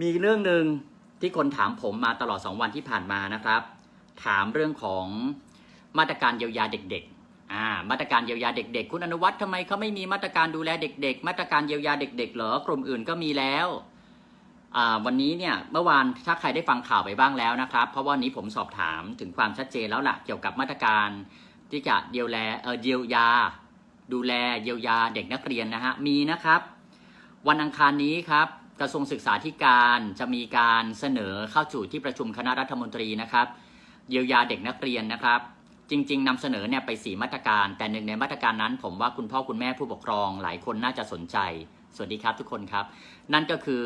มีเรื่องหนึ่งที่คนถามผมมาตลอด 2 วันที่ผ่านมานะครับ ถามเรื่องของมาตรการเยียวยาเด็กๆอ่ามาตรการเยียวยาเด็ก ๆ คุณอนุวัฒน์ทำไมเขาไม่มีมาตรการดูแลเด็ก ๆ มาตรการเยียวยาเด็ก ๆ เหรอกลุ่มอื่นก็มีแล้วอ่าวันนี้เนี่ยเมื่อวานถ้าใครได้ฟังข่าวไปบ้างแล้วนะครับ เพราะว่านี้ผมสอบถามถึงความชัดเจนแล้วล่ะเกี่ยวกับมาตรการที่จะเยียวแลเออเยียวยา ดูแลเยียวยาเด็กนักเรียนนะฮะมีนะครับ วันอังคารนี้ครับ กระทรวงศึกษาธิการจะมีการเสนอเข้าสู่ที่ประชุมคณะรัฐมนตรีนะครับ เยียวยาเด็กนักเรียนนะครับ จริง ๆนำเสนอเนี่ยไปสีมาตรการ แต่หนึ่งในมาตรการนั้น ผมว่าคุณพ่อคุณแม่ผู้ปกครองหลายคนน่าจะสนใจ สวัสดีครับทุกคนครับ นั่นก็คือ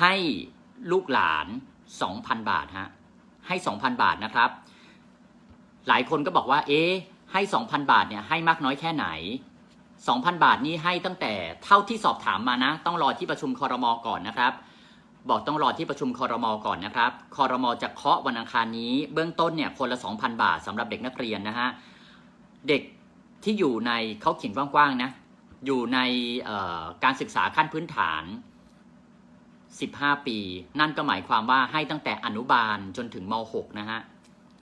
ให้ลูกหลาน 2,000 บาทฮะให้ 2,000 บาทนะครับ หลายคนก็บอกว่า เอ๊ะให้ 2,000 บาทเนี่ยให้มากน้อยแค่ไหน 2,000 บาทนี้ให้ตั้งแต่เท่าที่สอบถามมานะ ต้องรอที่ประชุมคอรมอก่อนนะครับ บอกต้องรอที่ประชุมคอรมอก่อนนะครับคอรมอจะเคาะวันอังคารนี้ เบื้องต้นเนี่ยคนละ 2,000 บาทสำหรับเด็กนักเรียนนะฮะเด็กที่อยู่ในเขาเขียนกว้างๆนะอยู่ในการศึกษาขั้นพื้นฐาน 15 ปี นั่นก็หมายความว่าให้ตั้งแต่อนุบาลจนถึงม .6 นะฮะ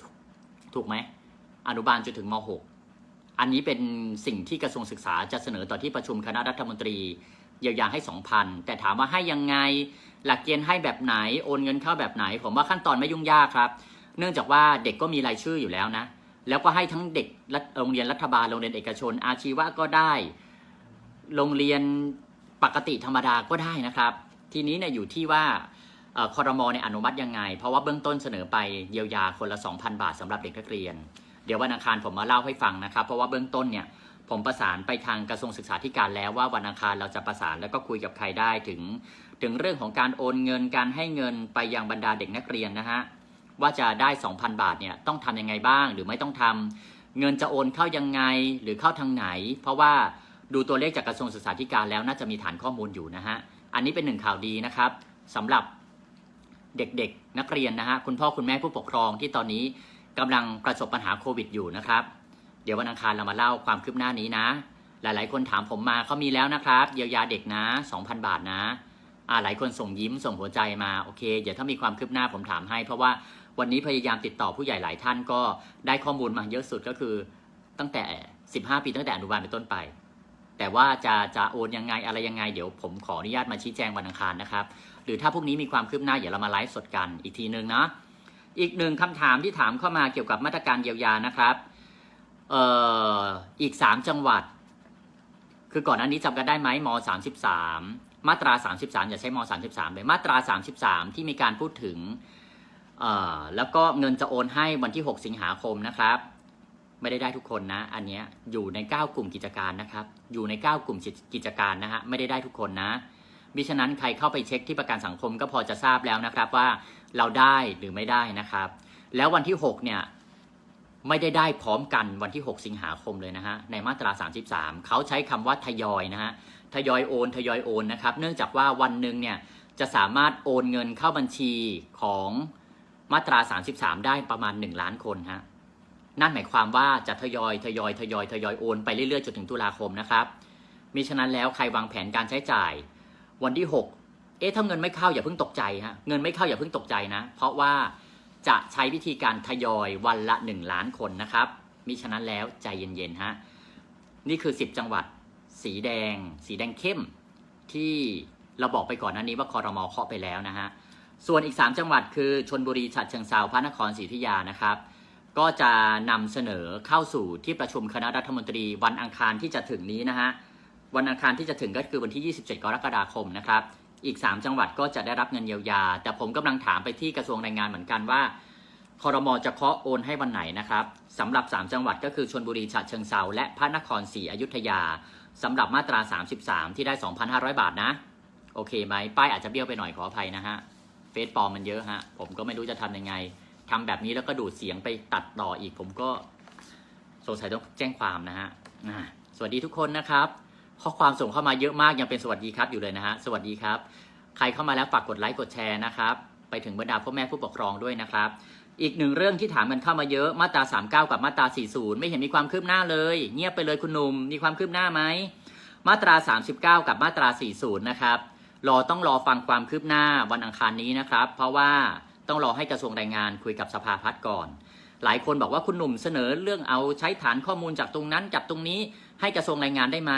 ถูกถูกไหมอนุบาลจนถึงม .6 อันนี้เป็นสิ่งที่กระทรวงศึกษาจะเสนอต่อที่ประชุมคณะรัฐมนตรีเยียวยาให้ 2,000 แต่ถามว่าให้ยังไง หลักเกณฑ์ให้แบบไหน โอนเงินเข้าแบบไหน ผมว่าขั้นตอนไม่ยุ่งยากครับ เนื่องจากว่าเด็กก็มีรายชื่ออยู่แล้วนะ แล้วก็ให้ทั้งเด็กรัฐโรงเรียนรัฐบาล โรงเรียนเอกชน อาชีวะก็ได้ โรงเรียนปกติธรรมดาก็ได้นะครับ ทีนี้เนี่ยอยู่ที่ว่าคอรมอเนี่ยอนุมัติยังไง เพราะว่าเบื้องต้นเสนอไปเยียวยาคนละ 2,000 บาทสำหรับเด็กนักเรียน เดี๋ยววันอังคารผมมาเล่าให้ฟังนะครับ เพราะว่าเบื้องต้นเนี่ยผมประสานไปทางกระทรวงศึกษาธิการแล้วว่าวันอังคารเราจะประสานแล้วก็คุยกับใครได้ถึง ถึงเรื่องของการโอนเงินการให้เงินไปยังบรรดาเด็กนักเรียนนะฮะว่าจะได้ 2,000 บาทเนี่ยต้องทำยังไงบ้าง หรือไม่ต้องทำเงินจะโอนเข้ายังไงหรือเข้าทางไหน เพราะว่าดูตัวเลขจากกระทรวงศึกษาธิการแล้วน่าจะมีฐานข้อมูลอยู่นะฮะอันนี้เป็นหนึ่งข่าวดีนะครับสำหรับเด็กๆนักเรียนนะฮะคุณพ่อคุณแม่ผู้ปกครองที่ตอนนี้ กำลังประสบปัญหาโควิดอยู่นะครับ เดี๋ยววันอังคารเรามาเล่าความคืบหน้านี้นะ หลายๆ คนถามผมมาเขามีแล้วนะครับ เยียวยาเด็กนะ 2,000 บาทนะอ่าหลายคนส่งยิ้มส่งหัวใจมาโอเค เดี๋ยวถ้ามีความคืบหน้าผมถามให้ เพราะว่าวันนี้พยายามติดต่อผู้ใหญ่หลายท่านก็ได้ข้อมูลมาเยอะสุดก็คือตั้งแต่ 15 ปีตั้งแต่อนุบาลเป็นต้นไป แต่ว่าจะจะโอนยังไงอะไรยังไง เดี๋ยวผมขออนุญาตมาชี้แจงวันอังคารนะครับ หรือถ้าพรุ่งนี้มีความคืบหน้าเดี๋ยวเรามาไลฟ์สดกันอีกทีหนึ่งนะ อีกหนึ่งคำถามที่ถามเข้ามาเกี่ยวกับมาตรการเยียวยานะครับเอ่ออีก3จังหวัด คือก่อนหน้านี้จำกันได้ไหมม33มสิบสามมาตรา 33 อย่าใช้ม 33 เลย มาตรา 33 ที่มีการพูดถึงเอ่อแล้วก็เงินจะโอนให้วันที่ 6 สิงหาคมนะครับ ไม่ได้ได้ทุกคนนะ อันนี้อยู่ใน 9 กลุ่มกิจการนะครับ อยู่ใน 9 กลุ่มกิจการนะฮะ ไม่ได้ได้ทุกคนนะมิฉะนั้นใครเข้าไปเช็คที่ประกันสังคมก็พอจะทราบแล้วนะครับว่า เราได้หรือไม่ได้นะครับ แล้ววันที่ 6 เนี่ยไม่ได้ได้พร้อมกันวันที่ 6 สิงหาคมเลยนะฮะในมาตรา 33 เขาใช้คำว่าทยอยนะฮะทยอยโอนทยอยโอนนะครับ เนื่องจากว่าวันหนึ่งเนี่ยจะสามารถโอนเงินเข้าบัญชีของมาตรา 33 ได้ประมาณ 1 ล้านคนฮะนั่นหมายความว่าจะทยอยทยอยทยอยทยอยโอนไปเรื่อยๆจนถึงตุลาคมนะครับมิฉะนั้นแล้วใครวางแผนการใช้จ่าย วันที่ 6 เอ๊ะถ้าเงินไม่เข้าอย่าเพิ่งตกใจฮะเงินไม่เข้าอย่าเพิ่งตกใจนะ เพราะว่าจะใช้วิธีการทยอยวันละ 1 ล้านคนนะครับมิฉะนั้นแล้วใจเย็นๆฮะนี่คือ 10 จังหวัด สีแดง สีแดงเข้มที่เราบอกไปก่อนหน้านี้ว่าคอรมอเคาะไปแล้วนะฮะส่วนอีก 3 จังหวัดคือชนบุรีฉะเชิงเซาพระนครศรีอยุธยานะครับ ก็จะนำเสนอเข้าสู่ที่ประชุมคณะรัฐมนตรีวันอังคารที่จะถึงนี้นะฮะวันอังคารที่จะถึงก็คือวันที่ 27 กรกฎาคมนะครับ อีก 3 จังหวัดก็จะได้รับเงินเยียวยา แต่ผมกำลังถามไปที่กระทรวงแรงงานเหมือนกันว่าคอรมอจะเคาะโอนให้วันไหนนะครับสำหรับ 3 จังหวัดก็คือชนบุรีฉะเชิงเซาและพระนครศรีอยุธยาสำหรับมาตรา 33 ที่ได้ 2,500 บาทนะ โอเคไหมป้ายอาจจะเบี้ยวไปหน่อยขออภัยนะฮะเฟซปลอมมันเยอะฮะผมก็ไม่รู้จะทำยังไงทำแบบนี้แล้วก็ดูดเสียงไปตัดต่ออีกผมก็สงสัยต้องแจ้งความนะฮะสวัสดีทุกคนนะครับ ข้อความส่งเข้ามาเยอะมากยังเป็นสวัสดีครับอยู่เลยนะฮะสวัสดีครับ ใครเข้ามาแล้วฝากกดไลค์กดแชร์นะครับ ไปถึงบรรดาพ่อแม่ผู้ปกครองด้วยนะครับ อีกหนึ่งเรื่องที่ถามกันเข้ามาเยอะมาตรา 39 กับมาตรา 40 ไม่เห็นมีความคืบหน้าเลย เงียบไปเลยคุณหนุ่มมีความคืบหน้าไหมมาตรา 39 กับมาตรา 40 นะครับรอต้องรอฟังความคืบหน้าวันอังคารนี้นะครับ เพราะว่าต้องรอให้กระทรวงแรงงานคุยกับสภาพัฒน์ก่อน หลายคนบอกว่าคุณหนุ่มเสนอเรื่องเอาใช้ฐานข้อมูลจากตรงนั้นจากตรงนี้ให้กระทรวงแรงงานได้ไหม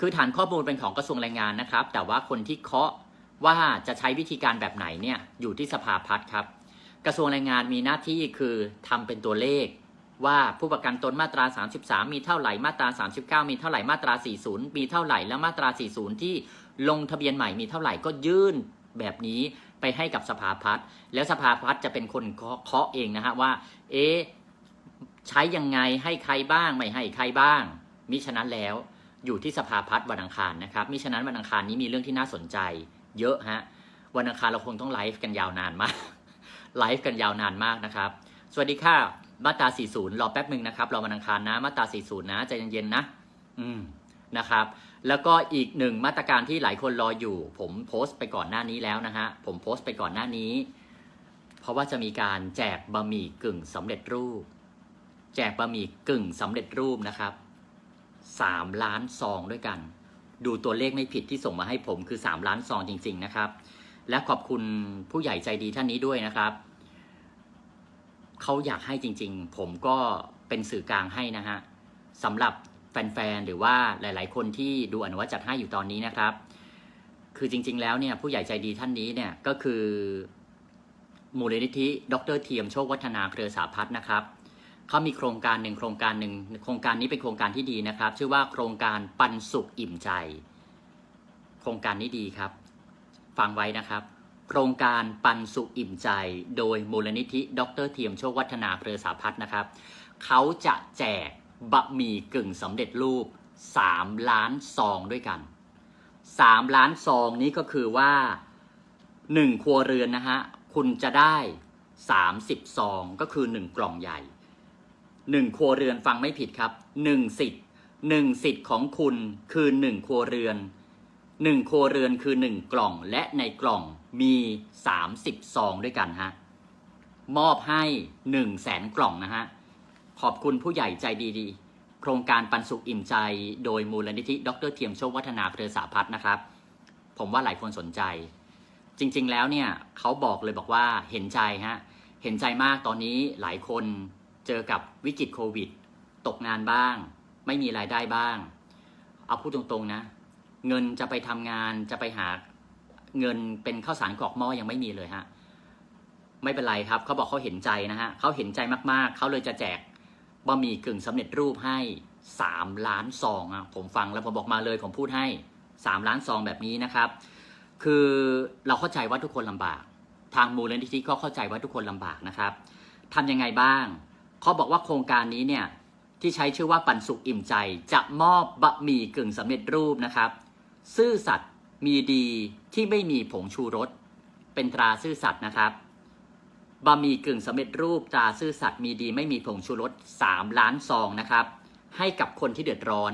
คือฐานข้อมูลเป็นของกระทรวงแรงงานนะครับ แต่ว่าคนที่เคาะว่าจะใช้วิธีการแบบไหนเนี่ยอยู่ที่สภาพัฒน์ครับ กระทรวงแรงงานมีหน้าที่คือทำเป็นตัวเลข ว่าผู้ประกันตนมาตรา 33 มีเท่าไหร่มาตรา 39 มีเท่าไหร่มาตรา 40 มีเท่าไหร่แล้วมาตรา 40 ที่ลงทะเบียนใหม่มีเท่าไหร่ก็ยื่นแบบนี้ไปให้กับสภาพัฒน์แล้วสภาพัฒน์จะเป็นคนเคาะเองนะฮะว่า เอ๊ใช้ยังไงให้ใครบ้างไม่ให้ใครบ้างมิฉะนั้นแล้ว อยู่ที่สภาพัฒน์วันอังคารนะครับมิฉะนั้นวันอังคารนี้มีเรื่องที่น่าสนใจ เยอะฮะวันอังคารเราคงต้องไลฟ์กันยาวนานมากไลฟ์กันยาวนานมากนะครับ สวัสดีค่ะมาตรา 40 รอแป๊บหนึ่งนะครับรอวันอังคารนะมาตรา 40 นะใจเย็นๆนะอืมนะครับ แล้วก็อีกหนึ่งมาตรการที่หลายคนรออยู่ ผมโพสต์ไปก่อนหน้านี้แล้วนะฮะผมโพสต์ไปก่อนหน้านี้ เพราะว่าจะมีการแจกบะหมี่กึ่งสำเร็จรูป แจกบะหมี่กึ่งสำเร็จรูปนะครับ 3 ล้านซองด้วยกัน ดูตัวเลขไม่ผิดที่ส่งมาให้ผมคือ 3 ล้านซองจริง ๆ นะครับ และขอบคุณผู้ใหญ่ใจดีท่านนี้ด้วยนะครับเขาอยากให้จริง ๆ ผมก็เป็นสื่อกลางให้นะฮะสำหรับแฟนๆหรือว่าหลาย ๆ คนที่ดูอนุวัตจัดให้อยู่ตอนนี้นะครับ คือจริง ๆ แล้วเนี่ยผู้ใหญ่ใจดีท่านนี้เนี่ยก็คือมูลนิธิ ดรเทียมโชควัฒนาเครือสาพัฒน์นะครับ เขามีโครงการหนึ่งโครงการหนึ่งโครงการนี้เป็นโครงการที่ดีนะครับ ชื่อว่าโครงการปันสุขอิ่มใจ โครงการนี้ดีครับ ฟังไว้นะครับ โครงการปันสุขอิ่มใจ โดยมูลนิธิ ดรเทียมโชควัฒนาเครือสาพัฒน์นะครับ เขาจะแจกบะหมี่กึ่งสำเร็จรูป 3 ล้านซองด้วยกัน 3 ล้านซองนี้ก็คือว่า 1 ครัวเรือนนะฮะคุณจะได้ 30 ซองก็คือ 1 กล่องใหญ่ 1 ครัวเรือนฟังไม่ผิดครับ 1 สิทธิ์1สิทธิ์ของคุณคือ 1 ครัวเรือน 1 ครัวเรือนคือ 1 กล่องและในกล่องมี 30 ซองด้วยกันฮะมอบให้1 0 0 0 0แสนกล่องนะฮะขอบคุณผู้ใหญ่ใจดีๆ โครงการปันสุขอิ่มใจ โดยมูลนิธิ ดรเทียมโชควัฒนาเครือสาพัฒน์นะครับ ผมว่าหลายคนสนใจ จริงๆแล้วเนี่ยเขาบอกเลยบอกว่าเห็นใจฮะเห็นใจมากตอนนี้หลายคน เจอกับวิกฤตโควิด ตกงานบ้าง ไม่มีรายได้บ้าง เอาพูดตรงๆนะ เงินจะไปทำงานจะไปหาเงินเป็นข้าวสารกรอกหม้อยังไม่มีเลยฮะไม่เป็นไรครับเขาบอกเขาเห็นใจนะฮะเขาเห็นใจมากๆ เขาเลยจะแจกบะหมี่กึ่งสำเร็จรูปให้ 3 ล้านซองอะผมฟังแล้วผมบอกมาเลยผมพูดให้ 3 ล้านซองแบบนี้นะครับ คือเราเข้าใจว่าทุกคนลำบาก ทางมูลนิธิก็เข้าใจว่าทุกคนลำบากนะครับทำยังไงบ้าง เขาบอกว่าโครงการนี้เนี่ยที่ใช้ชื่อว่าปันสุขอิ่มใจ จะมอบบะหมี่กึ่งสำเร็จรูปนะครับ ซื่อสัตย์มีดีที่ไม่มีผงชูรสเป็นตราซื่อสัตย์นะครับบะหมี่กึ่งสำเร็จรูปตราซื่อสัตย์มีดีไม่มีผงชูรส3ล้านซองนะครับ ให้กับคนที่เดือดร้อน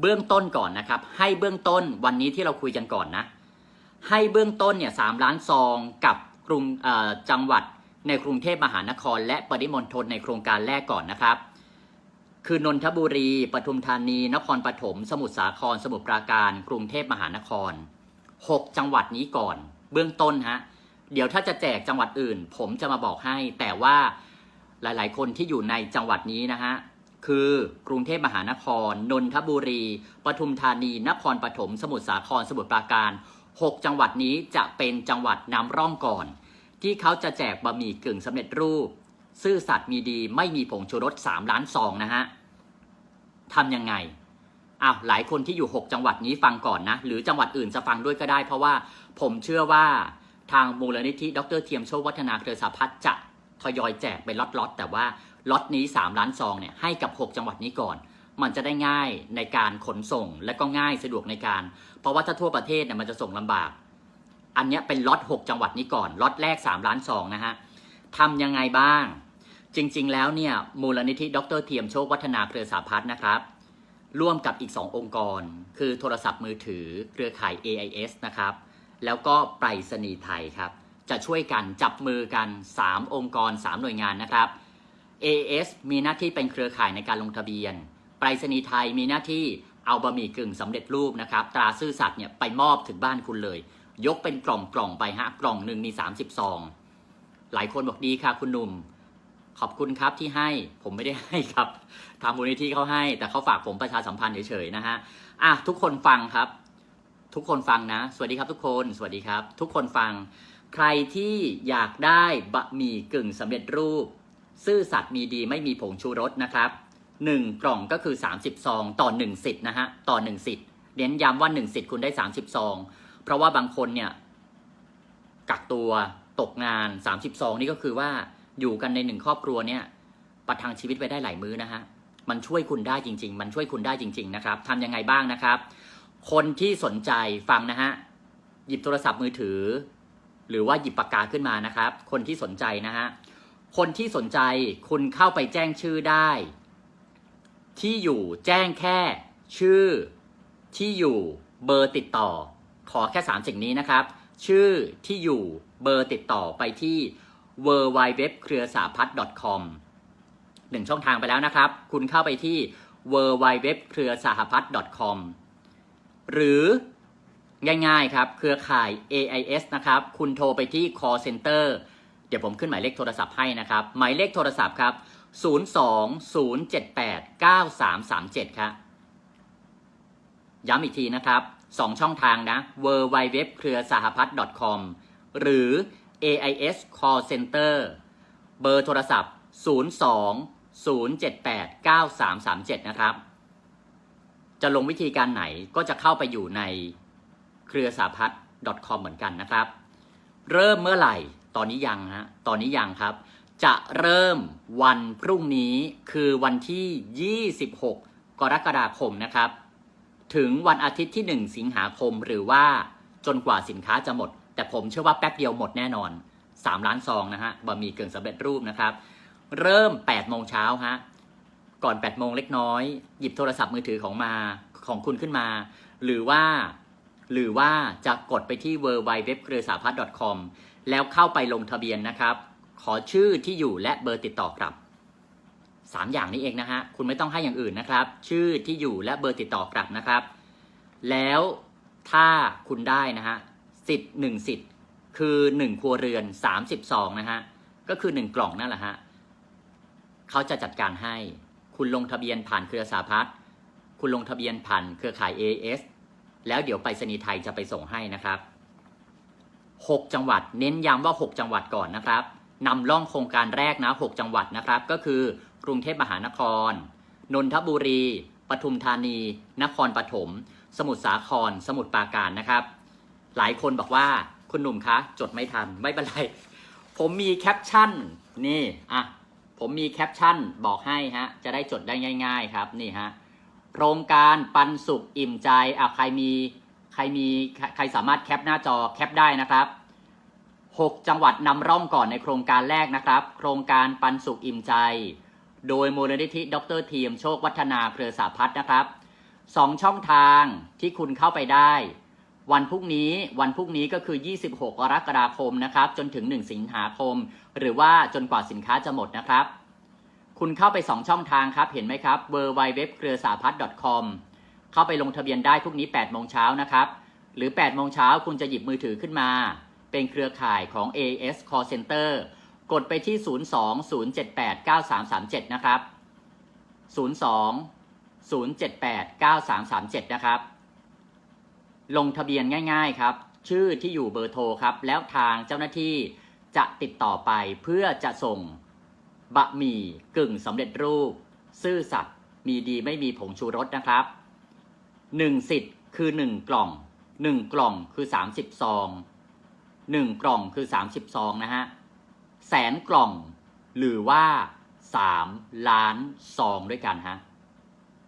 เบื้องต้นก่อนนะครับ ให้เบื้องต้นวันนี้ที่เราคุยกันก่อนนะ ให้เบื้องต้นเนี่ยสล้านซองกับกรุงจังหวัด ในกรุงเทพมหานคร และปริมณฑลในโครงการแรกก่อนนะครับ คือนนทบุรี ปทุมธานี นครปฐม สมุทรสาคร สมุทรปราการ กรุงเทพมหานคร 6 จังหวัดนี้ก่อน เบื้องต้นฮะ เดี๋ยวถ้าจะแจกจังหวัดอื่น ผมจะมาบอกให้ แต่ว่าหลาย ๆ คนที่อยู่ในจังหวัดนี้นะฮะ คือกรุงเทพมหานคร นนทบุรี ปทุมธานี นครปฐม สมุทรสาคร สมุทรปราการ 6 จังหวัดนี้จะเป็นจังหวัดนำร่องก่อน ที่เขาจะแจกบะหมี่กึ่งสำเร็จรูป ซื่อสัตย์มีดีไม่มีผงชูรส 3 ล้านซองนะฮะทำยังไงอ้าวหลายคนที่อยู่ 6 จังหวัดนี้ฟังก่อนนะ หรือจังหวัดอื่นจะฟังด้วยก็ได้ เพราะว่าผมเชื่อว่าทางมูลนิธิดรเทียมโชควัฒนาเครือสาพัฒจะทยอยแจกเป็นล็อตๆแต่ว่าล็อตนี้ 3 ล้านซองเนี่ยให้กับ 6 จังหวัดนี้ก่อน มันจะได้ง่ายในการขนส่งและก็ง่ายสะดวกในการ เพราะว่าถ้าทั่วประเทศเนี่ยมันจะส่งลำบาก อันนี้เป็นล็อต6จังหวัดนี้ก่อนล็อตแรก 3 ล้านซองนะฮะทำยังไงบ้าง จริง ๆ แล้วเนี่ยมูลนิธิดรเทียมโชควัฒนาเครือสาพัฒน์นะครับ ร่วมกับอีก 2 องค์กร คือโทรศัพท์มือถือเครือข่าย AIS นะครับ แล้วก็ไปรษณีย์ไทยครับ จะช่วยกันจับมือกัน 3 องค์กร 3 หน่วยงานนะครับ AIS มีหน้าที่เป็นเครือข่ายในการลงทะเบียน ไปรษณีย์ไทยมีหน้าที่เอาบะหมี่กึ่งสำเร็จรูปนะครับ ตราซื่อสัตย์เนี่ยไปมอบถึงบ้านคุณเลย ยกเป็นกล่องกล่องๆไปฮะกล่องหนึ่งมี30ซองหลายคนบอกดีค่ะคุณหนุ่ม ขอบคุณครับที่ให้ผมไม่ได้ให้ครับทางมูลนิธิเขาให้ แต่เขาฝากผมประชาสัมพันธ์เฉยๆนะฮะอะทุกคนฟังครับ ทุกคนฟังนะ สวัสดีครับทุกคน สวัสดีครับ ทุกคนฟัง ใครที่อยากได้บะหมี่กึ่งสำเร็จรูป ซื่อสัตย์มีดีไม่มีผงชูรสนะครับหนึ่งกล่องก็คือ 30 ซอง ต่อ1สิทธิ์นะฮะ ต่อ1สิทธิ์เน้นย้ำว่า1สิทธิ์คุณได้ 30 ซอง เพราะว่าบางคนเนี่ยกักตัวตกงาน30ซองนี่ก็คือว่าอยู่กันในหนึ่งครอบครัวเนี่ยประทังชีวิตไปได้หลายมื้อนะฮะมันช่วยคุณได้จริง ๆ มันช่วยคุณได้จริง ๆ นะครับทำยังไงบ้างนะครับ คนที่สนใจฟังนะฮะหยิบโทรศัพท์มือถือ หรือว่าหยิบปากกาขึ้นมานะครับ คนที่สนใจนะฮะคนที่สนใจคุณเข้าไปแจ้งชื่อได้ ที่อยู่แจ้งแค่ชื่อที่อยู่เบอร์ติดต่อ ขอแค่สามสิ่งนี้นะครับ ชื่อที่อยู่เบอร์ติดต่อไปที่ w w w เครือสาพัฒ .com หนึ่งช่องทางไปแล้วนะครับ คุณเข้าไปที่ w w w เครือสหพัฒ .com หรือง่ายๆครับ เครือข่าย AIS นะครับ คุณโทรไปที่ call center เดี๋ยวผมขึ้นหมายเลขโทรศัพท์ให้นะครับ หมายเลขโทรศัพท์ครับ 020789337 ครับย้ำอีกทีนะครับ 2 ช่องทางนะ w w w เครือสหพัฒน์ .com หรือ AIS Call Center เบอร์โทรศัพท์ 02-078-9337 นะครับ จะลงวิธีการไหนก็จะเข้าไปอยู่ในเครือสาพัฒน์ .com เหมือนกันนะครับ เริ่มเมื่อไหร่ ตอนนี้ยังฮะ ตอนนี้ยังครับ จะเริ่มวันพรุ่งนี้คือวันที่ 26 กรกฎาคมนะครับ ถึงวันอาทิตย์ที่ 1 สิงหาคมหรือว่าจนกว่าสินค้าจะหมด แต่ผมเชื่อว่าแป๊บเดียวหมดแน่นอน 3 ล้านซองนะฮะบะหมี่เกึ่งสำเร็จรูปนะครับ เริ่ม8โมงเช้าฮะก่อน8โมงเล็กน้อย หยิบโทรศัพท์มือถือของมาของคุณขึ้นมา หรือว่า หรือว่าจะกดไปที่ w w w เครือสาพัฒน์ .com แล้วเข้าไปลงทะเบียนนะครับ ขอชื่อที่อยู่และเบอร์ติดต่อกลับ สามอย่างนี้เองนะฮะคุณไม่ต้องให้อย่างอื่นนะครับ ชื่อที่อยู่และเบอร์ติดต่อกลับนะครับ แล้วถ้าคุณได้นะฮะสิทธิ์หนึ่งสิทธิ์คือหนึ่งครัวเรือนสามสิบซองนะฮะก็คือหนึ่งกล่องนั่นแหละฮะเขาจะจัดการให้คุณลงทะเบียนผ่านเครือสาพัฒน์คุณลงทะเบียนผ่านเครือข่าย AS แล้วเดี๋ยวไปรษณีย์ไทยจะไปส่งให้นะครับ 6 จังหวัดเน้นย้ำว่า 6 จังหวัดก่อนนะครับนำล่องโครงการแรกนะ 6 จังหวัดนะครับ ก็คือ กรุงเทพมหานคร นนทบุรี ปทุมธานี นครปฐม สมุทรสาคร สมุทรปราการนะครับ หลายคนบอกว่าคุณหนุ่มคะ จดไม่ทัน ไม่เป็นไร ผมมีแคปชั่น นี่อะผมมีแคปชั่นบอกให้ฮะ จะได้จดได้ง่าย ๆ ครับ นี่ฮะ โครงการปันสุขอิ่มใจ อะใครมีใครมีใครสามารถแคปหน้าจอแคปได้นะครับ 6 จังหวัดนำร่องก่อนในโครงการแรกนะครับ โครงการปันสุขอิ่มใจ โดยมูลนิธิดรทีมโชควัฒนาเครือสาพัฒน์นะครับสองช่องทางที่คุณเข้าไปได้ วันพรุ่งนี้วันพรุ่งนี้ก็คือ 26 กรกฎาคมนะครับ จนถึง 1 สิงหาคม หรือว่าจนกว่าสินค้าจะหมดนะครับ คุณเข้าไป 2 ช่องทางครับ เห็นไหมครับ w w w เครือสาพัฒน์ .com เข้าไปลงทะเบียนได้พรุ่งนี้ 8 โมงเช้านะครับ หรือ 8 โมงเช้าคุณจะหยิบมือถือขึ้นมา เป็นเครือข่ายของ AS Call Center กดไปที่ 02-078-9337 นะครับ 02-078-9337 นะครับ ลงทะเบียนง่าย ๆ ครับ ชื่อที่อยู่เบอร์โทรครับ แล้วทางเจ้าหน้าที่จะติดต่อไปเพื่อจะส่งบะหมี่กึ่งสำเร็จรูป ซื่อสัตย์มีดีไม่มีผงชูรสนะครับหนึ่งสิทธิ์คือหนึ่งกล่องหนึ่งกล่องคือสามสิบซองหนึ่งกล่องคือสามสิบซองนะฮะ แสนกล่อง หรือว่าสามล้านซองด้วยกันฮะ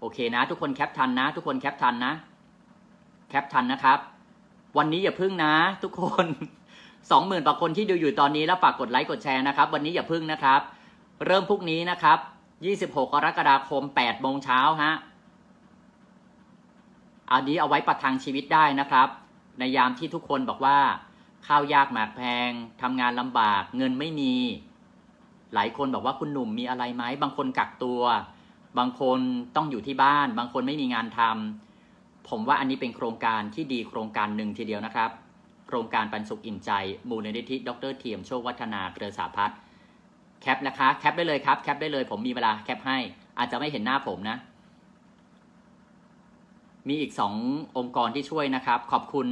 โอเคนะ ทุกคนแคปทันนะ ทุกคนแคปทันนะ แคปทันนะครับ วันนี้อย่าพึ่งนะ ทุกคนสองหมื่นกว่าคนที่ดูอยู่ตอนนี้แล้วฝากกดไลค์กดแชร์นะครับ วันนี้อย่าพึ่งนะครับ เริ่มพรุ่งนี้นะครับ26กรกฎาคม8โมงเช้าฮะอันนี้เอาไว้ประทังชีวิตได้นะครับ ในยามที่ทุกคนบอกว่า ข้าวยากหมากแพงทำงานลำบาก เงินไม่มี หลายคนบอกว่าคุณหนุ่มมีอะไรไหมบางคนกักตัว บางคนต้องอยู่ที่บ้าน บางคนไม่มีงานทำผมว่าอันนี้เป็นโครงการที่ดีโครงการหนึ่งทีเดียวนะครับ โครงการปันสุขอิ่มใจ มูลนิธิดรเทียมโชควัฒนาเครือสาพัฒน์แคปนะคะ แคปได้เลยครับ แคปได้เลย ผมมีเวลาแคปให้ อาจจะไม่เห็นหน้าผมนะ มีอีกสององค์กรที่ช่วยนะครับ ขอบคุณ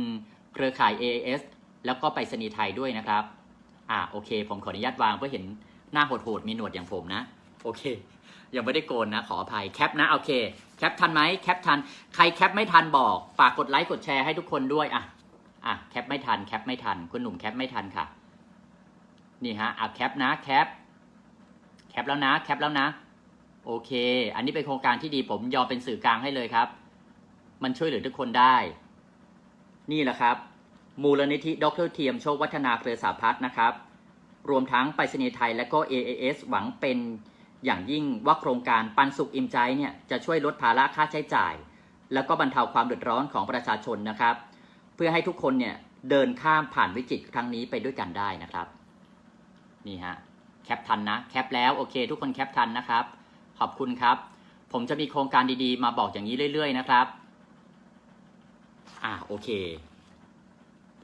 เครือข่าย AAS แล้วก็ไปรษณีไทยด้วยนะครับ อ่าโอเค ผมขออนุญาตวางเพื่อเห็นหน้าโหดๆมีหนวดอย่างผมนะ โอเค ยังไม่ได้โกนนะ ขออภัยแคปนะโอเค แคปทันไหมแคปทัน ใครแคปไม่ทันบอกฝากกดไลค์กดแชร์ให้ทุกคนด้วยอะอะแคปไม่ทันแคปไม่ทัน คุณหนุ่มแคปไม่ทันค่ะ นี่ฮะอะแคปนะแคป แคปแล้วนะ แคปแล้วนะ โอเค อันนี้เป็นโครงการที่ดีผมยอมเป็นสื่อกลางให้เลยครับ มันช่วยเหลือทุกคนได้ นี่แหละครับ มูลนิธิดรเทียมโชควัฒนาเครือสาพัฒน์นะครับ รวมทั้งไปรษณีย์ไทยและก็ AAS หวังเป็นอย่างยิ่งว่าโครงการปันสุขอิ่มใจเนี่ยจะช่วยลดภาระค่าใช้จ่าย แล้วก็บรรเทาความเดือดร้อนของประชาชนนะครับ เพื่อให้ทุกคนเนี่ยเดินข้ามผ่านวิกฤตครั้งนี้ไปด้วยกันได้นะครับ นี่ฮะแคปทันนะแคปแล้วโอเค ทุกคนแคปทันนะครับ ขอบคุณครับ ผมจะมีโครงการดีๆ มาบอกอย่างนี้เรื่อย ๆ นะครับ อ่าโอเค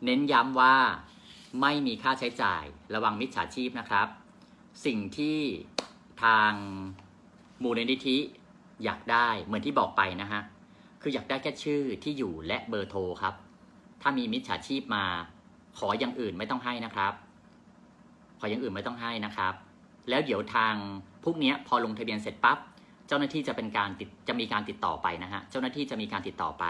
เน้นย้ำว่าไม่มีค่าใช้จ่ายระวังมิจฉาชีพนะครับ สิ่งที่ทางมูลนิธิอยากได้เหมือนที่บอกไปนะฮะ คืออยากได้แค่ชื่อที่อยู่และเบอร์โทรครับ ถ้ามีมิจฉาชีพมา ขออย่างอื่นไม่ต้องให้นะครับ ขออย่างอื่นไม่ต้องให้นะครับ แล้วเดี๋ยวทางพวกเนี้ยพอลงทะเบียนเสร็จปั๊บเจ้าหน้าที่จะเป็นการติดจะมีการติดต่อไปนะฮะเจ้าหน้าที่จะมีการติดต่อไป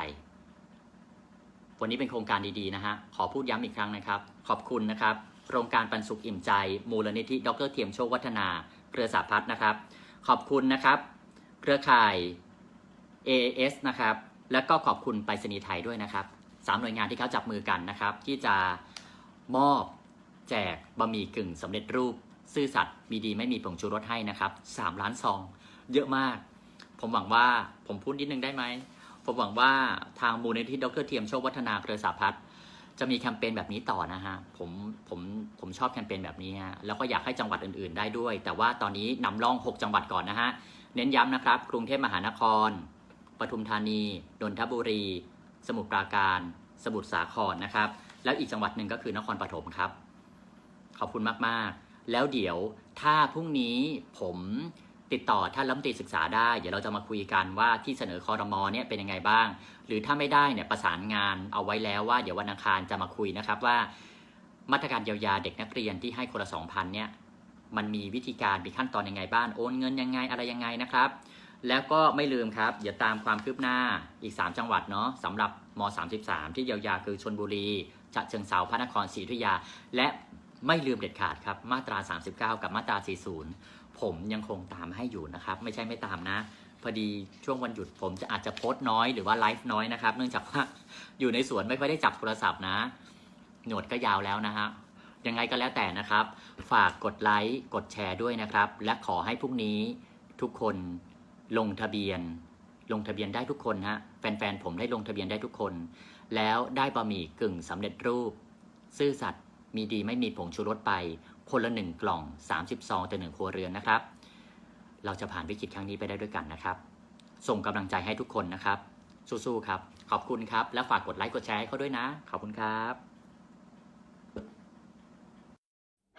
วันนี้เป็นโครงการดีๆนะฮะ ขอพูดย้ำอีกครั้งนะครับ ขอบคุณนะครับ โครงการปันสุขอิ่มใจ มูลนิธิดรเทียมโชควัฒนา เครือสาพัฒน์นะครับ ขอบคุณนะครับ เครือข่าย AAS นะครับ แล้วก็ขอบคุณไปรษณีย์ไทยด้วยนะครับสามหน่วยงานที่เขาจับมือกันนะครับ ที่จะมอบแจกบะหมี่กึ่งสำเร็จรูป ซื่อสัตย์มีดีไม่มีผงชูรสให้นะครับสามล้านซอง เยอะมาก ผมหวังว่าผมพูดนิดนึงได้ไหม ผมหวังว่าทางมูลนิธิดรเทียมโชควัฒนาเครือสาพัฒน์จะมีแคมเปญแบบนี้ต่อนะฮะผมผมผมชอบแคมเปญแบบนี้ฮะแล้วก็อยากให้จังหวัดอื่นๆได้ด้วย แต่ว่าตอนนี้นำร่อง 6 จังหวัดก่อนนะฮะเน้นย้ำนะครับ กรุงเทพมหานครปทุมธานีนนทบุรี สมุทรปราการ สมุทรสาครนะครับ แล้วอีกจังหวัดหนึ่งก็คือนครปฐมครับ ขอบคุณมากๆ แล้วเดี๋ยวถ้าพรุ่งนี้ผม ติดต่อท่านรัฐมนตรีศึกษาได้ เดี๋ยวเราจะมาคุยกันว่าที่เสนอคอรมอเนี่ยเป็นยังไงบ้าง หรือถ้าไม่ได้เนี่ยประสานงานเอาไว้แล้วว่าเดี๋ยววันอังคารจะมาคุยนะครับว่า มาตรการเยียวยาเด็กนักเรียนที่ให้คนละสองพันเนี่ยมันมีวิธีการมีขั้นตอนยังไงบ้างโอนเงินยังไงอะไรยังไงนะครับ แล้วก็ไม่ลืมครับอย่าตามความคืบหน้าอีก 3 จังหวัดเนาะสำหรับม 33 ที่เยียวยาคือชนบุรีฉะเชิงเซาพระนครศรีอยุธยา และไม่ลืมเด็ดขาดครับมาตรา 39 กับมาตรา 40 ผมยังคงตามให้อยู่นะครับ ไม่ใช่ไม่ตามนะ พอดีช่วงวันหยุดผมจะอาจจะโพสต์น้อยหรือว่าไลฟ์น้อยนะครับ เนื่องจากว่าอยู่ในสวนไม่ค่อยได้จับโทรศัพท์นะ หนวดก็ยาวแล้วนะฮะยังไงก็แล้วแต่นะครับ ฝากกดไลค์กดแชร์ด้วยนะครับ และขอให้พรุ่งนี้ทุกคนลงทะเบียน ลงทะเบียนได้ทุกคนฮะแฟนๆผมได้ลงทะเบียนได้ทุกคน แล้วได้บะหมี่กึ่งสำเร็จรูป ซื่อสัตย์มีดีไม่มีผงชูรสไป คนละหนึ่งกล่อง 30 ซองต่อหนึ่งครัวเรือนนะครับ เราจะผ่านวิกฤตครั้งนี้ไปได้ด้วยกันนะครับ ส่งกำลังใจให้ทุกคนนะครับ สู้ๆครับ ขอบคุณครับ และฝากกดไลค์กดแชร์ให้เขาด้วยนะ ขอบคุณครับ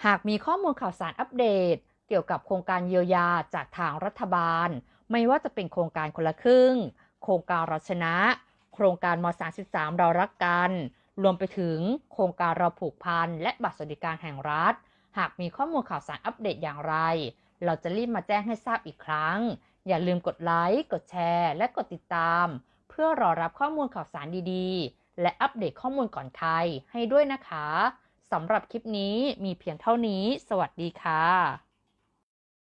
หากมีข้อมูลข่าวสารอัปเดต เกี่ยวกับโครงการเยียวยาจากทางรัฐบาล ไม่ว่าจะเป็นโครงการคนละครึ่ง โครงการเราชนะ โครงการม 33 เรารักกัน รวมไปถึงโครงการเราผูกพันและบัตรสวัสดิการแห่งรัฐ หากมีข้อมูลข่าวสารอัปเดตอย่างไร เราจะรีบมาแจ้งให้ทราบอีกครั้ง อย่าลืมกดไลค์ กดแชร์ และกดติดตาม เพื่อรอรับข้อมูลข่าวสารดีๆ และอัปเดตข้อมูลก่อนใครให้ด้วยนะคะสำหรับคลิปนี้มีเพียงเท่านี้ สวัสดีค่ะ